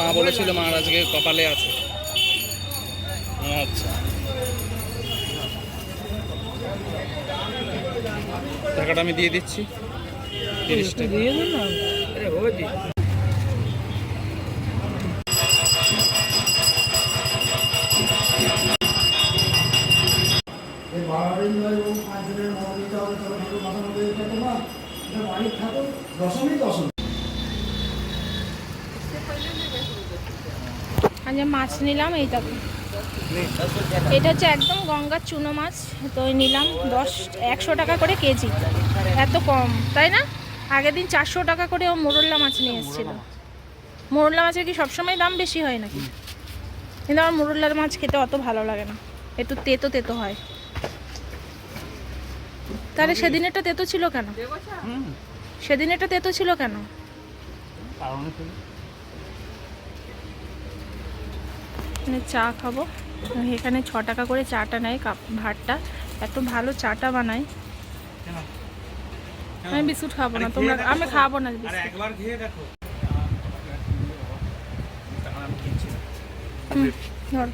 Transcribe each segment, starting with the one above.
মা বলেছিল মার আজকে কপালে আছে। আচ্ছা। টাকাটা আমি দিয়ে দিচ্ছি। তিরিশ টাকা। দিয়ে দিন না। আরে हो जी এই বারোদিন এবং পাঁচ দিনের মতো দিতে হবে তবে ঠাকুর মাথা মধ্যে এটা তোমার এটা বাড়ির ঠাকুর দশমী দশমী আজ মাছ নিলাম এই দেখো। এটা হচ্ছে একদম গঙ্গার চুনো মাছ তো নিলাম দশ একশো টাকা করে কেজি। এত কম তাই না? আগের দিন চারশো টাকা করে ও মোরল্লা মাছ নিয়ে এসেছিল। মোরল্লা মাছের কি সবসময় দাম বেশি হয় নাকি? কিন্তু আমার মোরল্লার মাছ খেতে অত ভালো লাগে না। একটু তেতো তেতো হয়। তাহলে সেদিনেরটা তেতো ছিল কেন? সেদিনেরটা তেতো ছিল কেন কারণে তো এখানে চা খাব। এখানে ছ টাকা করে চাটা নেয় কাপ ভাতটা। এত ভালো চাটা বানায়। আমি বিস্কুট খাব না তোমরা আমি খাব না ধর।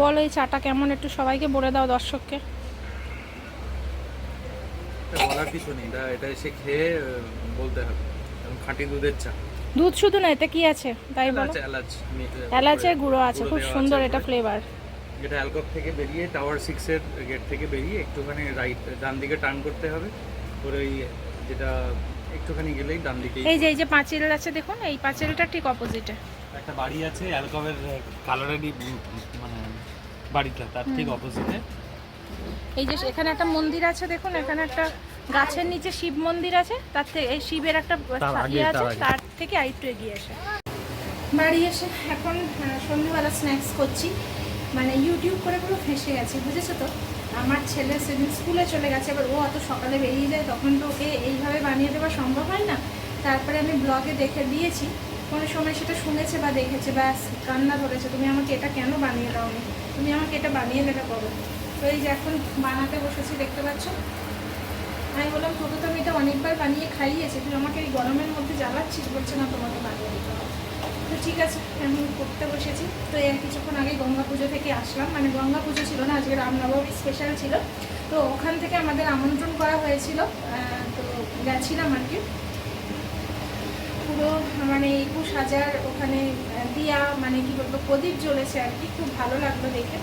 বলো এই চাটা কেমন? একটু সবাইকে বলে দাও দর্শককে। বলার কিছু নেই। এটা এটা এসে খেয়ে বলতে হবে। খাঁটি দুধের চা। দুধ শুধু না এতে কি আছে? তাই বলো। এলাচ এলাচ এলাচের গুঁড়ো আছে খুব সুন্দর এটা ফ্লেভার যেটা অ্যালকক থেকে বেরিয়ে টাওয়ার সিক্সের গেট থেকে বেরিয়ে একটুখানি রাইট ডান দিকে টার্ন করতে হবে। করে ওই যেটা একটুখানি গেলেই ডান দিকে এই যে এই যে পাঁচিল আছে দেখুন এই পাঁচিলটা ঠিক অপোজিটে একটা বাড়ি আছে অ্যালকবের কালারেরই মানে বাড়িটা তার ঠিক অপোজিটে এই যে এখানে একটা মন্দির আছে দেখুন এখানে একটা গাছের নিচে শিব মন্দির আছে তার থেকে এই শিবের একটা ইয়ে আছে তার থেকে আরেকটু এগিয়ে আসে বাড়ি এসে এখন সন্ধ্যেবেলা স্ন্যাক্স করছি। মানে ইউটিউব করে পুরো ফেসে গেছে বুঝেছ তো? আমার ছেলে সেদিন স্কুলে চলে গেছে এবার ও অত সকালে বেরিয়ে যায় তখন তো ওকে এইভাবে বানিয়ে দেওয়া সম্ভব হয় না। তারপরে আমি ব্লগে দেখে দিয়েছি কোনো সময় সেটা শুনেছে বা দেখেছে ব্যাস কান্না ধরেছে তুমি আমাকে এটা কেন বানিয়ে দাওনি? তুমি আমাকে এটা বানিয়ে দেবে কবে? তো এই যে এখন বানাতে বসেছি দেখতে পাচ্ছ? আমি বললাম তোকে তো আমি এটা অনেকবার বানিয়ে খাইয়েছি তুই আমাকে এই গরমের মধ্যে জ্বালাচ্ছিস, বলছে, না, তোমাকে বানিয়ে দিতে হবে। তো ঠিক আছে, আমি করতে বসেছি। তো এই কিছুক্ষণ আগে গঙ্গা পুজো থেকে আসলাম। মানে গঙ্গা পুজো ছিল না, আজকে রামনবমী স্পেশাল ছিল। তো ওখান থেকে আমাদের আমন্ত্রণ করা হয়েছিল। তো গেছিলাম আর কি। পুরো মানে একুশ হাজার ওখানে দিয়া মানে কি বলব, প্রদীপ জ্বলেছে আর কি। খুব ভালো লাগল দেখে।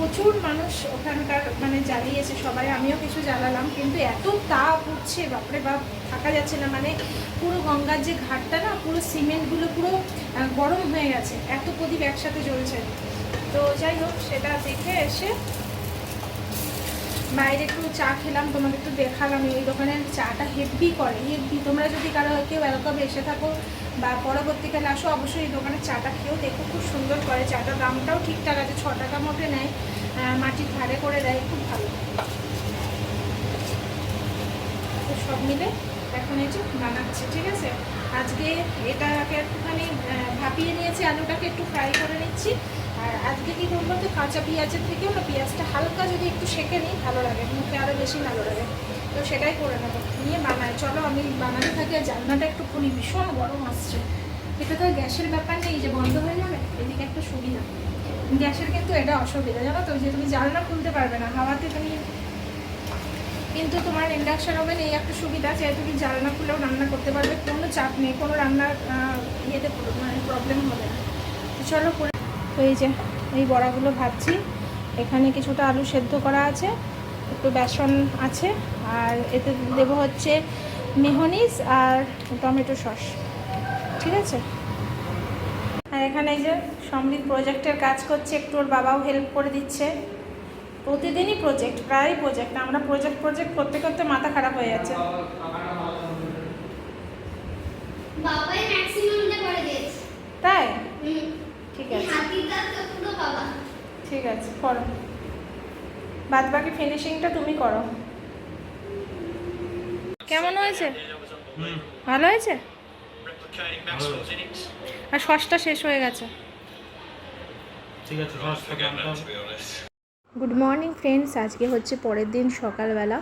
প্রচুর মানুষ ওখানকার মানে জ্বালিয়েছে, সবাই আমিও কিছু জ্বালালাম, কিন্তু এত তাপ উঠছে, বাপরে বাপ, থাকা যাচ্ছে না। মানে পুরো গঙ্গার যে ঘাটটা না, পুরো সিমেন্টগুলো পুরো গরম হয়ে গেছে, এত প্রদীপ একসাথে জ্বলছে। তো যাই হোক, সেটা দেখে এসে বাইরে একটু চা খেলাম তোমাদের একটু দেখালাম, এই দোকানের চাটা হেভি করে হেভি তোমরা যদি কারও কেউ ওয়েলকাম এসে থাকো বা পরবর্তীকালে আসো, অবশ্যই এই দোকানের চাটা খেয়েও দেখো, খুব সুন্দর করে। চাটার দামটাও ঠিকঠাক আছে, ছ টাকা মতো নেয় মাটির ধারে করে দেয়, খুব ভালো। সব মিলে এখন এই যে বানাচ্ছে, ঠিক আছে? আজকে এটাকে একটুখানি ভাপিয়ে নিয়েছি, আলুটাকে একটু ফ্রাই করে নিচ্ছি। আজকে কি করব? তো কাঁচা পেঁয়াজের থেকে না, পেঁয়াজটা হালকা যদি একটু সেঁকে নিই, ভালো লাগে। মুখে আরও বেশি ভালো লাগে। তো সেটাই করে নেব। নিয়ে বানাই। চলো আমি বানাতে থাকি আর জানলাটা একটু খুলি ভীষণ গরম আসছে। এটা তো গ্যাসের ব্যাপার নেই যে বন্ধ হয়ে যাবে এদিকে একটা সুবিধা। গ্যাসের কিন্তু এটা অসুবিধা। জানো তো, যে তুমি জানলা খুলতে পারবে না, হাওয়াতে তুমি কিন্তু তোমার ইন্ডাকশন ওভেন এই একটা সুবিধা, যে তুমি জানলা খুলেও রান্না করতে পারবে। কোনো চাপ নেই, কোনো রান্নার ইয়েতে মানে প্রবলেম হবে না। চলো করে তো এই যে এই বড়াগুলো ভাজছি। এখানে কিছুটা আলু সেদ্ধ করা আছে একটু বেসন আছে আর এতে দেবো হচ্ছে মেহনিস আর টমেটো সস। ঠিক আছে? আর এখানে এই যে সমৃদ্ধ প্রজেক্টের কাজ করছে একটু ওর বাবাও হেল্প করে দিচ্ছে। প্রতিদিনই প্রজেক্ট প্রায় প্রজেক্ট আমরা প্রজেক্ট প্রজেক্ট করতে করতে মাথা খারাপ হয়ে যাচ্ছে। তাই? হুম। ঠিক আছে। ঠিক আছে করো। বাদ বাকি ফিনিশিংটা তুমি করো। কেমন হয়েছে? ভালো হয়েছে? আর সসটা শেষ হয়ে গেছে। গুড মর্নিং ফ্রেন্ডস আজকে হচ্ছে পরের দিন সকালবেলা।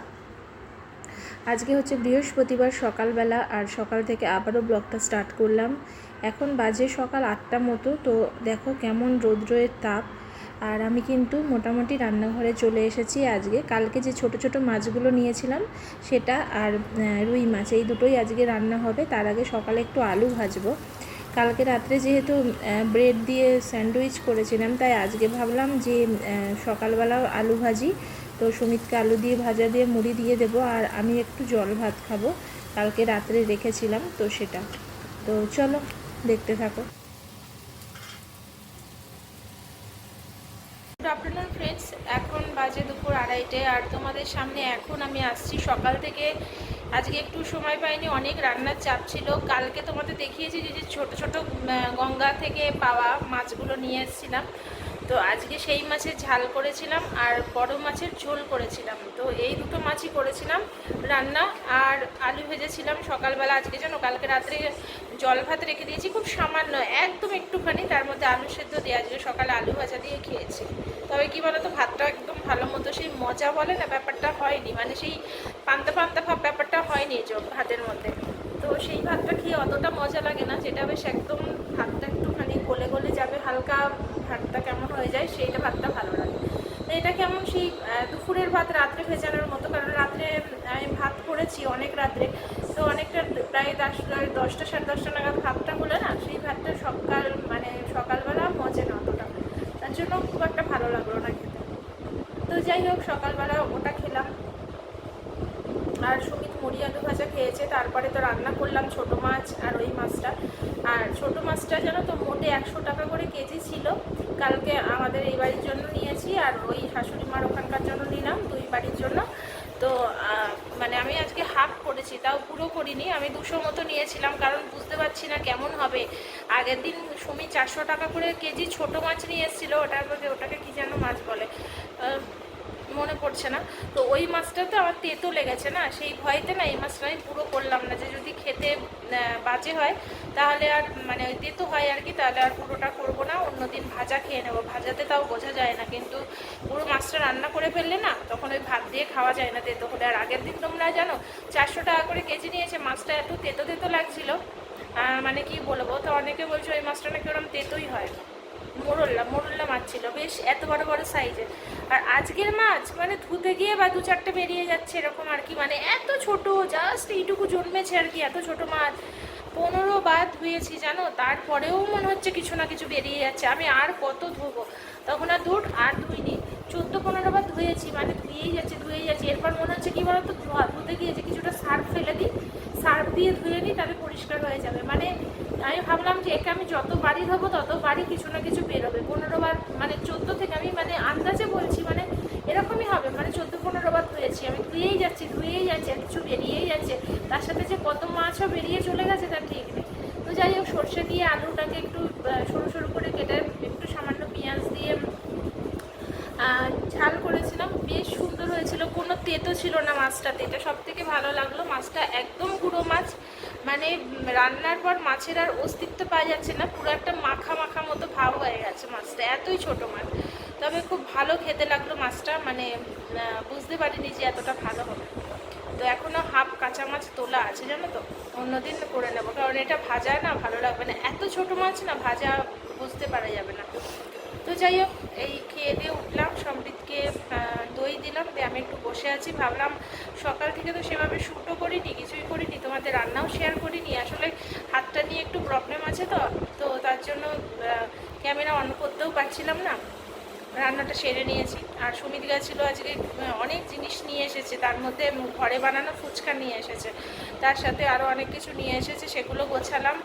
আজকে হচ্ছে বৃহস্পতিবার সকালবেলা আর সকাল থেকে আবারও ব্লগটা স্টার্ট করলাম। এখন বাজে সকাল আটটা মতো, তো দেখো কেমন রৌদ্রের তাপ। আর আমি কিন্তু মোটামুটি রান্নাঘরে চলে এসেছি আজকে। কালকে যে ছোট ছোট মাছগুলো নিয়েছিলাম, সেটা আর রুই মাছ, এই দুটোই আজকে রান্না হবে। তার আগে সকালে একটু আলু ভাজবো। কালকে রাত্রে যেহেতু ব্রেড দিয়ে স্যান্ডউইচ করেছিলাম, তাই আজকে ভাবলাম যে সকালবেলাও আলু ভাজি। তো সুমিতকে আলু দিয়ে ভাজা দিয়ে মুড়ি দিয়ে দেবো আর আমি একটু জল ভাত খাব। কালকে রাত্রে রেখেছিলাম তো সেটা। তো চলো, দেখতে থাকো। গুড আফটারনুন ফ্রেন্ডস এখন বাজে দুপুর আড়াইটে আর তোমাদের সামনে এখন আমি আসছি। সকাল থেকে আজকে একটু সময় পাইনি, অনেক রান্নার চাপ ছিল। কালকে তোমাদের দেখিয়েছি যে যে ছোটো ছোটো গঙ্গা থেকে পাওয়া মাছগুলো নিয়ে এসেছিলাম। তো আজকে সেই মাছের ঝাল করেছিলাম আর বড় মাছের ঝোল করেছিলাম। তো এই দুটো মাছই করেছিলাম রান্না আর আলু ভেজেছিলাম সকালবেলা। আজকে যেন কালকে রাত্রে জল ভাত রেখে দিয়েছি, খুব সামান্য, একদম একটুখানি। তার মধ্যে আলু সেদ্ধ দিয়ে আজকে সকালে আলু ভাজা দিয়ে খেয়েছি। তবে কি বলতো, ভাতটা একদম ভালো মতো সেই মজা বলে না, ব্যাপারটা হয়নি। মানে সেই পান্তা পান্তা ভাব ব্যাপারটা হয়নি ভাতের মধ্যে। তো সেই ভাতটা খেয়ে অতটা মজা লাগে না, যেটা বেশ একদম ভাতটা একটুখানি গলে গলে যাবে, হালকা ভাতটা কেমন হয়ে যায় সেইটা ভাতটা ভালো লাগে। তো এটা কেমন সেই দুপুরের ভাত রাত্রে ভেজানোর মতো? কারণ রাত্রে আমি ভাত করেছি অনেক রাত্রে। তো অনেকটা প্রায় দশ দশটা, সাড়ে দশটা নাগাদ ভাতটা হলে না, সেই ভাতটা সকাল মানে সকালবেলা মজে না অতটা। তার জন্য খুব একটা ভালো লাগল না খেতে। তো যাই হোক, সকালবেলা ওটা খেলাম। আর সুমিত মুড়ি আলু ভাজা খেয়েছে, তারপরে তো রান্না করলাম ছোট মাছ আর ওই মাছটা। আর ছোট মাছটা যেন তো, মোটে একশো টাকা করে কেজি ছিল। কালকে আমাদের এই বাড়ির জন্য নিয়েছি আর ওই শাশুড়ি মার ওখানকার জন্য নিলাম, দুই বাড়ির জন্য। তো মানে আমি আজকে হাফ করেছি, তাও পুরো করিনি। আমি দুশো মতো নিয়েছিলাম, কারণ বুঝতে পারছি না কেমন হবে। আগের দিন সুমি চারশো টাকা করে কেজি ছোট মাছ নিয়ে এসেছিল ওটার ওটাকে কি যেন মাছ বলে? মনে পড়ছে না। তো ওই মাছটাতে আমার তেতো লেগেছে না, সেই ভয়তে না এই মাছটা আমি পুরো করলাম না। যে যদি খেতে বাজে হয়, তাহলে আর মানে ওই তেতো হয় আর কি, তাহলে আর পুরোটা করব না, অন্যদিন ভাজা খেয়ে নেব। ভাজাতে তাও বোঝা যায় না, কিন্তু পুরো মাছটা রান্না করে ফেললে না, তখন ওই ভাত দিয়ে খাওয়া যায় না তেতো হলে। আর আগের দিন তোমরা জানো, চারশো টাকা করে কেজি নিয়েছে, মাছটা এত তেতো তেতো লাগছিল। মানে কি বলব, তো অনেকে বলছে ওই মাছটা নাকি ওরকম তেতোই হয়। মোরল্লা মোরল্লা মাছ ছিল। বেশ, এত বড় বড় সাইজের আর আজকের মাছ মানে ধুতে গিয়ে বা দু চারটে বেরিয়ে যাচ্ছে এরকম আর কি মানে এত ছোট জাস্ট এইটুকু জন্মেছে আর কি, এত ছোট মাছ। পনেরো বার ধুয়েছি, জানো? তারপরেও মনে হচ্ছে কিছু না কিছু বেরিয়ে যাচ্ছে। আমি আর কত ধুবো? তখন আর দুধ আর ধুইনি। চোদ্দ, পনেরো বার ধুয়েছি মানে ধুয়েই যাচ্ছে ধুয়েই যাচ্ছে। এরপর মনে হচ্ছে কি বলতো, ধোয়া- ধুতে গিয়ে যে কিছুটা সার্ফ ফেলে দিই, সার্ফ দিয়ে ধুয়ে নিই, তাহলে পরিষ্কার হয়ে যাবে। মানে আমি ভাবলাম যে একে আমি যত বাড়ি ধোবো, তত বাড়ি কিছু না কিছু বেরোবে পনেরো বার মানে চোদ্দ থেকে আমি মানে আন্দাজে বলছি মানে এরকমই হবে। মানে চোদ্দ, পনেরো বার ধুয়েছি, আমি ধুয়েই যাচ্ছি, ধুয়েই যাচ্ছে কিছু বেরিয়েই যাচ্ছে। তার সাথে যে কত মাছও বেরিয়ে চলে গেছে, তার ঠিক নেই। তো যাই হোক, সর্ষে দিয়ে আলুটাকে একটু সরু সরু করে কেটে একটু সামান্য পেঁয়াজ দিয়ে ঝাল করেছিলাম, বেশ সুন্দর হয়েছিল। কোনো তেতো ছিল না মাছটাতে। এটা সব থেকে ভালো লাগল। মাছটা একদম গুঁড়ো মাছ। মানে রান্নার পর মাছের আর অস্তিত্ব পাওয়া যাচ্ছে না। পুরো একটা মাখা মাখা মতো ভাব হয়ে গেছে মাছটা। এতই ছোট মাছ। তবে খুব ভালো খেতে লাগল মাছটা। মানে বুঝতে পারিনি যে এতটা ভালো হবে। তো এখনও হাফ কাঁচা মাছ তোলা আছে, জানো তো? অন্যদিন করে নেব। কারণ এটা ভাজা না, ভালো লাগবে না। এত ছোট মাছ না, ভাজা বুঝতে পারা যাবে না। তো যাই হোক, এই খেয়ে দিয়ে উঠলাম, সমৃদ্ধকে দই দিলাম, দিয়ে আমি একটু বসে আছি। ভাবলাম সকাল থেকে তো সেভাবে শ্যুটও করিনি, কিছুই করিনি, তোমাদের রান্নাও শেয়ার করিনি। আসলে হাতটা নিয়ে একটু প্রবলেম আছে তো তো তার জন্য ক্যামেরা অন করতেও পারছিলাম না। রান্নাটা সেরে নিয়েছি। আর সুমিত গেছিল আজকে অনেক জিনিস নিয়ে এসেছে। তার মধ্যে ঘরে বানানো ফুচকা নিয়ে এসেছে। তার সাথে আরও অনেক কিছু নিয়ে এসেছে, সেগুলো গোছালাম।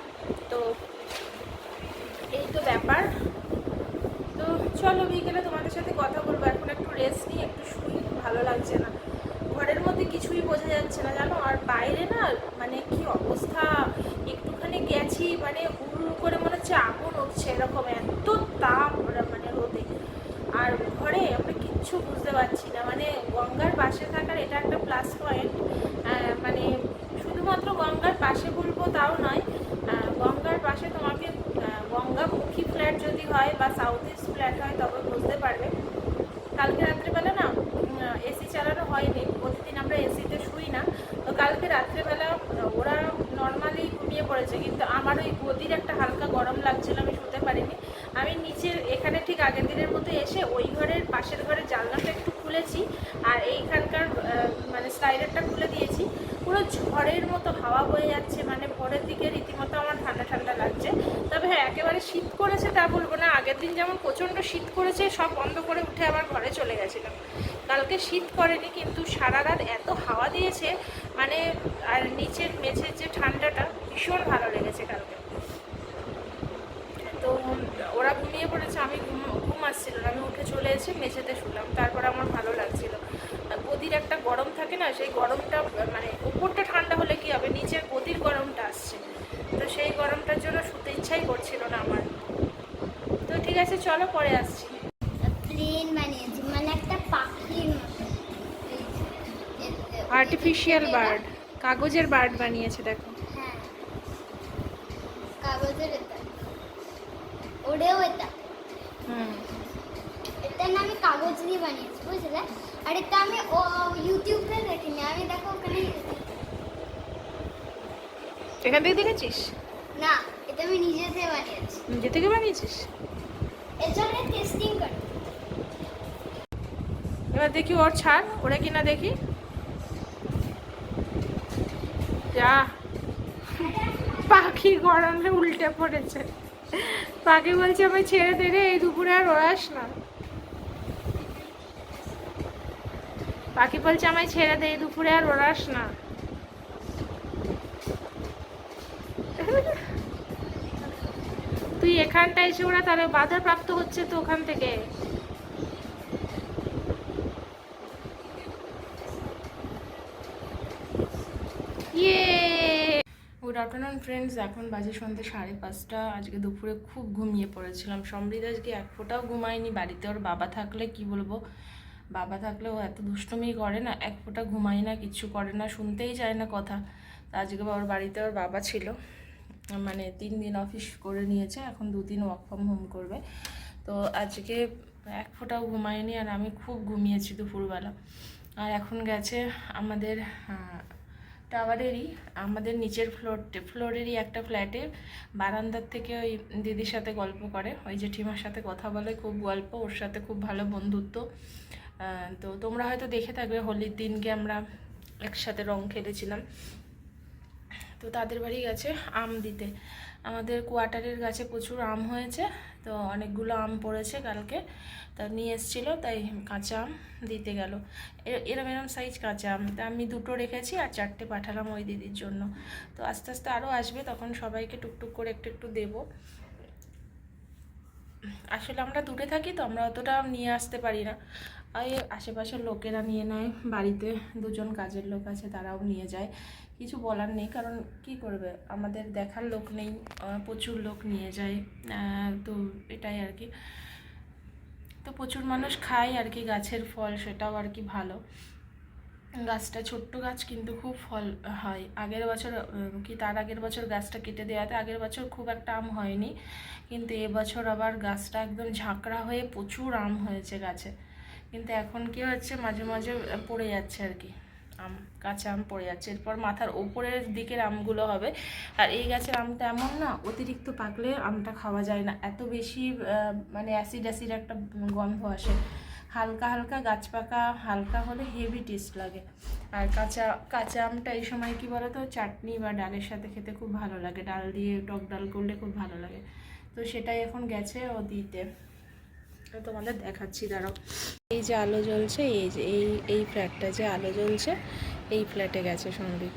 তো এই তো ব্যাপার। চলো, বিকেলে তোমাদের সাথে কথা বলব। এখন একটু রেস্ট নিই, একটু শুই, ভালো লাগছে না। ঘরের মধ্যে কিছুই বোঝা যাচ্ছে না, জানো? আর বাইরে না মানে কি অবস্থা? একটুখানি গেছি মানে উড়ু করে মনে হচ্ছে আগুন উঠছে, এরকম এত তাপ মানে রোদে। আর ঘরে আমরা কিচ্ছু বুঝতে পারছি না মানে গঙ্গার পাশে থাকার এটা একটা প্লাস পয়েন্ট মানে শুধুমাত্র গঙ্গার পাশে বলব তাও নয় গঙ্গার পাশে তোমাকে গঙ্গামুখী ফ্ল্যাট যদি হয় বা সাউথ ইস্ট ফ্ল্যাট হয় তবে বুঝতে পারবে কালকে রাত্রেবেলা না এসি চালানো হয়নি প্রতিদিন আমরা এসিতে শুই না তো কালকে রাত্রেবেলা আহ, ওরা নর্মালি ঘুমিয়ে পড়েছে, কিন্তু আমার ওই গদির একটা হালকা গরম লাগছিল, আমি শুতে পারিনি। আমি নিচের, এখানে ঠিক আগের দিনের মতো এসে ওই ঘরের পাশের ঘরের জানলাটা একটু খুলেছি, আর এইখানকার মানে স্লাইডারটা খুলে দিয়েছি। পুরো ঝড়ের মতো হাওয়া বয়ে যাচ্ছে মানে ভোরের দিকে রীতিমতো আমার ঠান্ডা ঠান্ডা লাগছে। তবে হ্যাঁ একেবারে শীত করেছে তা বলব না, আগের দিন যেমন প্রচণ্ড শীত করেছে, সব বন্ধ করে উঠে আবার ঘরে চলে গেছিলাম। কালকে শীত করেনি, কিন্তু সারা রাত এত হাওয়া দিয়েছে মানে আর নিচের মেঝের যে ঠান্ডাটা ভীষণ ভালো লেগেছে কালকে। তো ওরা ঘুমিয়ে পড়েছে, আমি ঘুম আসছিল আমি উঠে চলে এসে মেঝেতে শুলাম, তারপর আমার ভালো লাগছিল। গদির একটা গরম থাকে না, সেই গরমটা মানে উপরটা ঠান্ডা হলে কি হবে, নিচের গদির গরমটা আসছে। তো সেই গরমটার জন্য শুতে ইচ্ছাই করছিল না আমার। তো ঠিক আছে, চলো পরে আসছি প্লেন বানিয়েছি মানে একটা পাখির মতো আর্টিফিশিয়াল বার্ড কাগজের বার্ড বানিয়েছে দেখো। হ্যাঁ। কাগজের এটা। ওরেও এটা। হুম। এটা না আমি কাগজ দিয়ে বানিয়েছি বুঝলে? আর এটা আমি ও ইউটিউবে দেখিনি। আমি দেখো ওখানে এখান থেকে দেখেছিস? না এটা আমি নিজে থেকে বানিয়েছি। নিজে থেকে বানিয়েছিস? এর জন্য টেস্টিং করি। এবার দেখি ওর ছাড় ওরা কিনা দেখি। যা। পাখি গরমে উল্টে পড়েছে। পাখি বলছে আমি ছেড়ে দে রে, এই দুপুরে আর ওড়াস না। পাখি বলছে, আমায় ছেড়ে দে, এই দুপুরে আর ওড়াস না। তুই এখানটা এসে ওরা তাহলে বাধা প্রাপ্ত হচ্ছে তো ওখান থেকে ইয়ে আফটারনুন ফ্রেন্ডস এখন বাজে সন্ধ্যে সাড়ে পাঁচটা। আজকে দুপুরে খুব ঘুমিয়ে পড়েছিলাম। সমৃদ্ধ আজকে এক ফোঁটাও ঘুমায়নি। বাড়িতে ওর বাবা থাকলে কি বলব? বাবা থাকলে ও এত দুষ্টুমি করে না, এক ফোঁটা ঘুমায় না, কিচ্ছু করে না, শুনতেই চায় না কথা। তা আজকে ওর বাড়িতে ওর বাবা ছিল। মানে তিন দিন অফিস করে নিয়েছে। এখন দুদিন ওয়ার্ক ফ্রম হোম করবে। তো আজকে এক ফোঁটাও ঘুমায়নি আর আমি খুব ঘুমিয়েছি দুপুরবেলা। আর এখন গেছে আমাদের টাওয়ারেরই আমাদের নিচের ফ্লোর ফ্লোরেরই একটা ফ্ল্যাটে বারান্দার থেকে ওই দিদির সাথে গল্প করে। ওই জেঠিমার সাথে কথা বলে, খুব গল্প, ওর সাথে খুব ভালো বন্ধুত্ব। তো তোমরা হয়তো দেখে থাকবে, হোলির দিনকে আমরা একসাথে রং খেলেছিলাম। তো তাদের বাড়ি গেছে আম দিতে। আমাদের কোয়ার্টারের গাছে প্রচুর আম হয়েছে, তো অনেকগুলো আম পড়েছে কালকে। তা নিয়ে এসেছিল, তাই কাঁচা আম দিতে গেল। এরম এরম সাইজ কাঁচা আম। তা আমি দুটো রেখেছি আর চারটে পাঠালাম ওই দিদির জন্য। তো আস্তে আস্তে আরও আসবে, তখন সবাইকে টুকটুক করে একটু একটু দেবো। আসলে আমরা দূরে থাকি, তো আমরা অতটা নিয়ে আসতে পারি না। আশেপাশের লোকেরা নিয়ে নেয়, বাড়িতে দুজন কাজের লোক আছে তারাও নিয়ে যায়। কিছু বলার নেই, কারণ কি করবে? আমাদের দেখার লোক নেই প্রচুর লোক নিয়ে যায় তো এটাই আর কি। তো প্রচুর মানুষ খায় আর কি গাছের ফল, সেটাও আর কি ভালো। গাছটা ছোট্ট গাছ কিন্তু খুব ফল হয়। আগের বছর কি তার আগের বছর গাছটা কেটে দেওয়াতে আগের বছর খুব একটা আম হয়নি, কিন্তু এবছর আবার গাছটা একদম ঝাঁকড়া হয়ে প্রচুর আম হয়েছে গাছে। কিন্তু এখন কি হচ্ছে, মাঝে মাঝে পড়ে যাচ্ছে আর কি। আম, কাঁচা আম পড়ে যাচ্ছে। এরপর মাথার ওপরের দিকের আমগুলো হবে। আর এই গাছের আমটা এমন না, অতিরিক্ত পাকলে আমটা খাওয়া যায় না। এত বেশি মানে অ্যাসিড অ্যাসিড একটা গন্ধ আসে। হালকা হালকা গাছ পাকা, হালকা হলে হেভি টেস্ট লাগে। আর কাঁচা কাঁচা আমটা এই সময় কি বলো তো চাটনি বা ডালের সাথে খেতে খুব ভালো লাগে। ডাল দিয়ে টক ডাল করলে খুব ভালো লাগে। তো সেটাই এখন গেছে ও দিতে তোমাদের দেখাচ্ছি, দাঁড়াও। এই যে আলো জ্বলছে, এই যে এই এই ফ্ল্যাটটা যে আলো জ্বলছে, এই ফ্ল্যাটে গেছে সন্দীপ।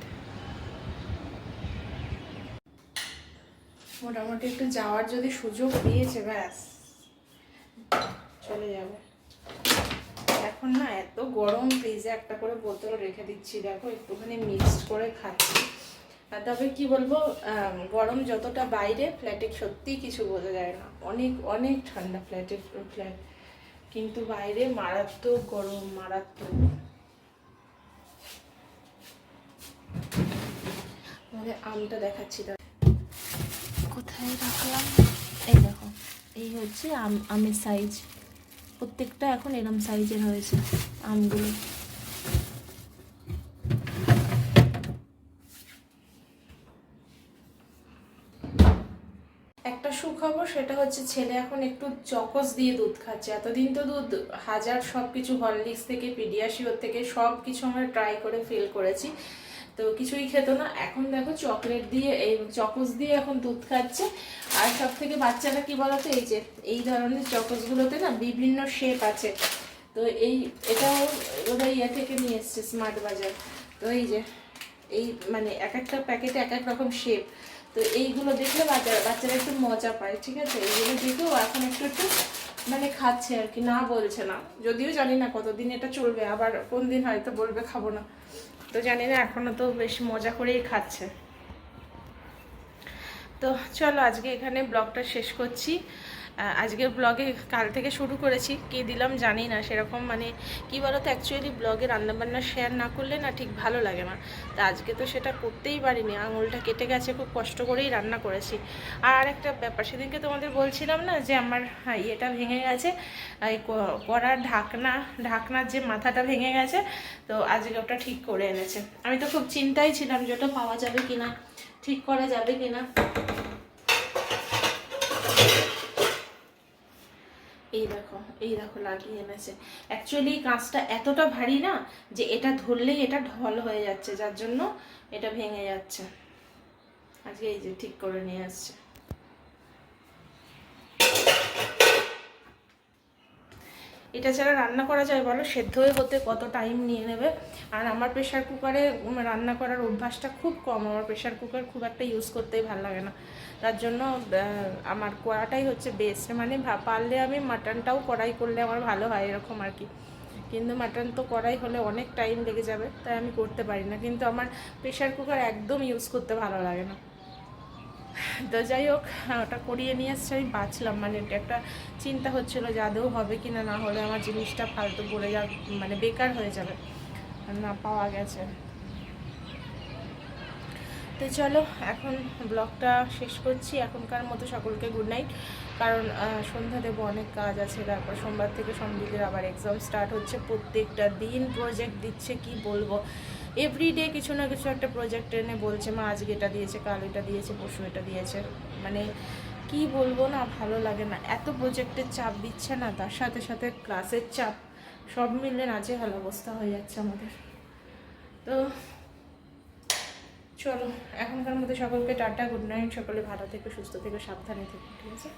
মোটামুটি একটু যাওয়ার যদি সুযোগ দিয়েছে, ব্যাস। চলে যাবে। এখন না এত গরম ফ্রিজে একটা করে বোতল রেখে দিচ্ছি, দেখো, একটুখানি মিক্সড করে খাচ্ছি। তবে কি বলব গরম যতটা বাইরে ফ্ল্যাটে সত্যিই কিছু বোঝা যায় না। অনেক অনেক ঠান্ডা ফ্ল্যাটে ফ্ল্যাট কিন্তু বাইরে মারাত্মক গরম, মারাত্মক। আমটা দেখাচ্ছি। কোথায় রাখলাম? এই দেখো, এই হচ্ছে আম, আমের সাইজ প্রত্যেকটা এখন এরম সাইজের হয়েছে, আমগুলো। একটা সুখবর সেটা হচ্ছে ছেলে এখন একটু চকস দিয়ে দুধ খাচ্ছে। এতদিন তো দুধ হাজার সব কিছু হরলিক্স থেকে, পিডিয়াশিওর থেকে সব কিছু আমরা ট্রাই করে ফেল করেছি। তো কিছুই খেত না। এখন দেখো চকলেট দিয়ে, এই চকস দিয়ে এখন দুধ খাচ্ছে। আর সব থেকে বাচ্চারা কি বলতো, এই যে, এই ধরনের চকসগুলোতে না বিভিন্ন শেপ আছে। তো এই, এটাও ওরা ইয়ে থেকে নিয়ে এসছে স্মার্ট বাজার। তো এই যে, এই মানে এক একটা প্যাকেটে এক এক রকম শেপ তো এইগুলো দেখলে বাচ্চারা বাচ্চারা একটু মজা পায়, ঠিক আছে? এইগুলো দেখেও এখন একটু একটু মানে খাচ্ছে আর কি, না বলছে না। যদিও জানি না কতদিন এটা চলবে, আবার কোন দিন হয়তো বলবে, খাব না। তো জানি না এখনও তো বেশ মজা করেই খাচ্ছে। তো চলো আজকে এখানে ব্লগটা শেষ করছি। আজকের ব্লগে কাল থেকে শুরু করেছি। কি দিলাম জানি না সেরকম মানে কি বলো তো অ্যাকচুয়ালি ব্লগে রান্নাবান্না শেয়ার না করলে না ঠিক ভালো লাগে না। তা আজকে তো সেটা করতেই পারিনি আঙুলটা কেটে গেছে খুব কষ্ট করেই রান্না করেছি। আর একটা ব্যাপার সেদিনকে তোমাদের বলছিলাম না যে আমার হ্যাঁ, ইয়েটা ভেঙে গেছে এই ক- কড়ার ঢাকনা ঢাকনার যে মাথাটা ভেঙে গেছে তো আজকে ওটা ঠিক করে এনেছে। আমি তো খুব চিন্তায় ছিলাম যে ওটা পাওয়া যাবে কিনা ঠিক করা যাবে কিনা। এই দেখো এই দেখো লাগিয়ে এনেছে। অ্যাকচুয়ালি কাঁচটা এতটা ভারী না যে এটা ধরলেই এটা ঢল হয়ে যাচ্ছে, যার জন্য এটা ভেঙে যাচ্ছে। আজকে এই যে ঠিক করে নিয়ে আসছে। এটা ছাড়া রান্না করা যায় বলো, সেদ্ধ হয়ে হতে কত টাইম নিয়ে নেবে। আর আমার প্রেশার কুকারে রান্না করার অভ্যাসটা খুব কম। আমার প্রেশার কুকার খুব একটা ইউজ করতেই ভালো লাগে না। তার জন্য আমার কড়াটাই হচ্ছে বেস্ট মানে পারলে আমি মাটনটাও কড়াই করলে আমার ভালো হয় এরকম আর কি। কিন্তু মাটন তো কড়াই হলে অনেক টাইম লেগে যাবে, তাই আমি করতে পারি না। কিন্তু আমার প্রেশার কুকার একদম ইউজ করতে ভালো লাগে না। তো যাই হোক হ্যাঁ, ওটা করিয়ে নিয়ে এসছে আমি বাঁচলাম। মানে একটা চিন্তা হচ্ছিল যে আদৌ হবে কি না না হলে আমার জিনিসটা ফালতু পড়ে যা মানে বেকার হয়ে যাবে। না পাওয়া গেছে। তো চলো এখন ব্লগটা শেষ করছি। এখনকার মতো সকলকে গুড নাইট কারণ সন্ধ্যা দেবো অনেক কাজ আছে। তারপর সোমবার থেকে সন্ধ্যের আবার এক্সাম স্টার্ট হচ্ছে। প্রত্যেকটা দিন প্রজেক্ট দিচ্ছে কি বলব? এভরিডে কিছু না কিছু একটা প্রজেক্ট এনে বলছে, মা, আজকে এটা দিয়েছে, কাল এটা দিয়েছে, পরশু এটা দিয়েছে। মানে কি বলব না, ভালো লাগে না। এত প্রজেক্টের চাপ দিচ্ছে না, তার সাথে সাথে ক্লাসের চাপ সব মিলে নাচে ভালো অবস্থা হয়ে যাচ্ছে আমাদের। তো চলো, এখনকার মধ্যে সকলকে টাটা গুড নাইট সকলে ভালো থেকে, সুস্থ থেকে, সাবধানে থেকে, ঠিক আছে?